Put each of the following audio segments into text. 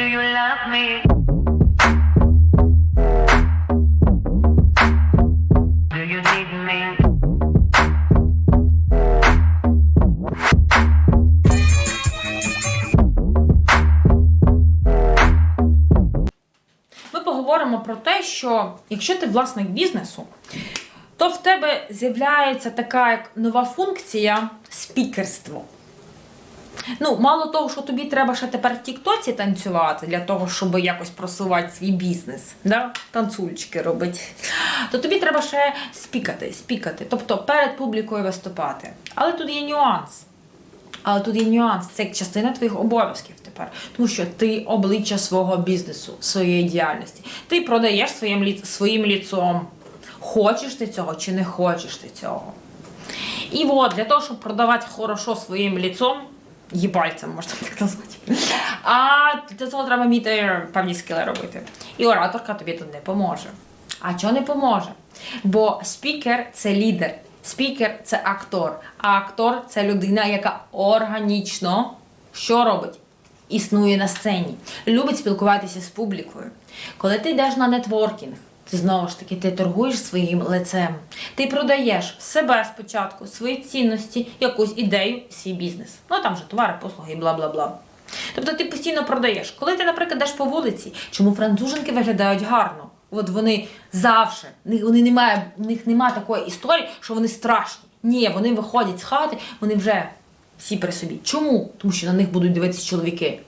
Do? Ми поговоримо про те, що якщо ти власник бізнесу, то в тебе з'являється така як нова функція спікерство. Ну, мало того, що тобі треба ще тепер в Тіктоці танцювати для того, щоб якось просувати свій бізнес, да? танцульчики робити, то тобі треба ще спікати, спікати, тобто перед публікою виступати. Але тут є нюанс. Але тут є нюанс, це як частина твоїх обов'язків тепер. Тому що ти обличчя свого бізнесу, своєї діяльності. Ти продаєш своїм, ліц- своїм ліцом. Хочеш ти цього чи не хочеш ти цього. І от для того, щоб продавати хорошо своїм ліцом, їбальцем, можна так назвати. А для цього треба вміти певні скили робити. І ораторка тобі тут не поможе. А чого не поможе? Бо спікер це лідер, спікер це актор, а актор це людина, яка органічно що робить? Існує на сцені, любить спілкуватися з публікою. Коли ти йдеш на нетворкінг, знову ж таки ти торгуєш своїм лицем. Ти продаєш себе спочатку, свої цінності, якусь ідею, свій бізнес. Ну там же товари, послуги і бла бла бла. Тобто ти постійно продаєш. Коли ти, наприклад, йдеш по вулиці, чому француженки виглядають гарно? От вони завжди, вони немає, у них немає такої історії, що вони страшні. Ні, вони виходять з хати, вони вже всі при собі. Чому? Тому що на них будуть дивитися чоловіки.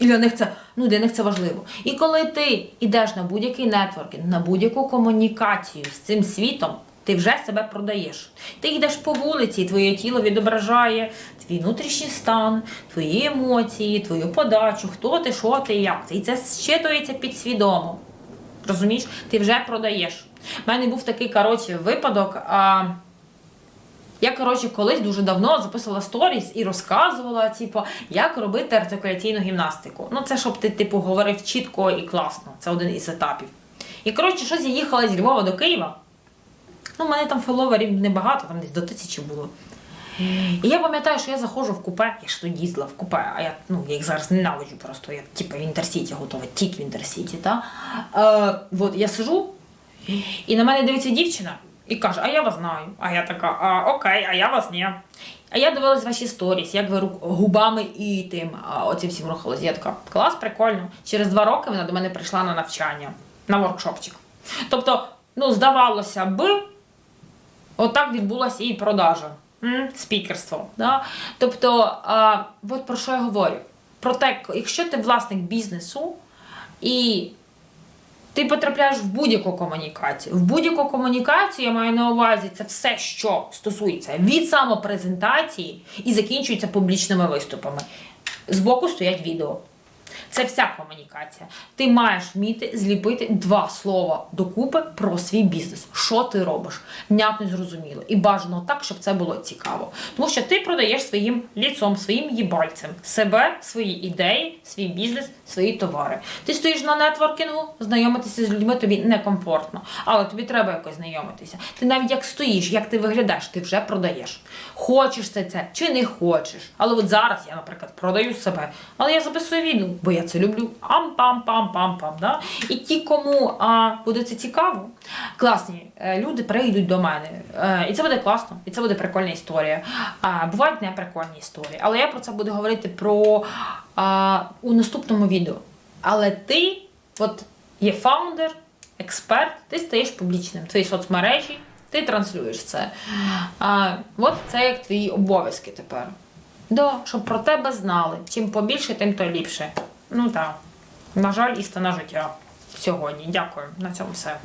І для них це ну для них це важливо. І коли ти йдеш на будь-який нетворкінг, на будь-яку комунікацію з цим світом, ти вже себе продаєш. Ти йдеш по вулиці, і твоє тіло відображає твій внутрішній стан, твої емоції, твою подачу, хто ти, що ти, як ти. І це щитується підсвідомо. Розумієш? Ти вже продаєш. У мене був такий коротше випадок. А... Я, коротше, колись дуже давно записувала сторіс і розказувала, типу, як робити артикуляційну гімнастику. Ну, це щоб ти, типу, говорив чітко і класно. Це один із етапів. І, коротше, щось я їхала з Львова до Києва. Ну, в мене там фоловерів небагато, там десь до тисячі було. І я пам'ятаю, що я заходжу в купе, я ж тоді їздила в купе, а я, ну, я їх зараз ненавиджу просто. Я типу в Інтерсіті готова, тільки в Інтерсіті. Та? Е, от я сижу, і на мене дивиться дівчина і каже: А я вас знаю. А я така, а, окей, а я вас ні. А я дивилась ваші сторіс, як ви губами і тим оцим всім рухались. Я така, клас, прикольно. Через два роки вона до мене прийшла на навчання, на воркшопчик. Тобто, ну, здавалося би, отак відбулася і продажа. Спікерство. Да? Тобто, а, от про що я говорю? Про те, якщо ти власник бізнесу і ти потрапляєш в будь-яку комунікацію. В будь-яку комунікацію я маю на увазі це все, що стосується від самопрезентації і закінчується публічними виступами. Збоку стоять відео. Це вся комунікація. Ти маєш вміти зліпити два слова докупи про свій бізнес. Що ти робиш? Внятно зрозуміло. І бажано так, щоб це було цікаво. Тому що ти продаєш своїм ліцом, своїм їбальцем себе, свої ідеї, свій бізнес, свої товари. Ти стоїш на нетворкінгу, знайомитися з людьми тобі некомфортно, але тобі треба якось знайомитися. Ти навіть як стоїш, як ти виглядаєш, ти вже продаєш. Хочеш ти це чи не хочеш. Але от зараз я, наприклад, продаю себе, але я записую відео, бо я це люблю. Ам-пам-пам-пам-пам. Да? І ті, кому а, буде це цікаво, класні е, люди прийдуть до мене. Е, і це буде класно, і це буде прикольна історія. А, бувають неприкольні історії. Але я про це буду говорити про а, у наступному відео. Але ти, от є фаундер, експерт, ти стаєш публічним. Твої соцмережі, ти транслюєш це. А, от це як твої обов'язки тепер. Да, щоб про тебе знали. Чим побільше, тим то ліпше. Ну так. На жаль, істина життя сьогодні. Дякую. На цьому все.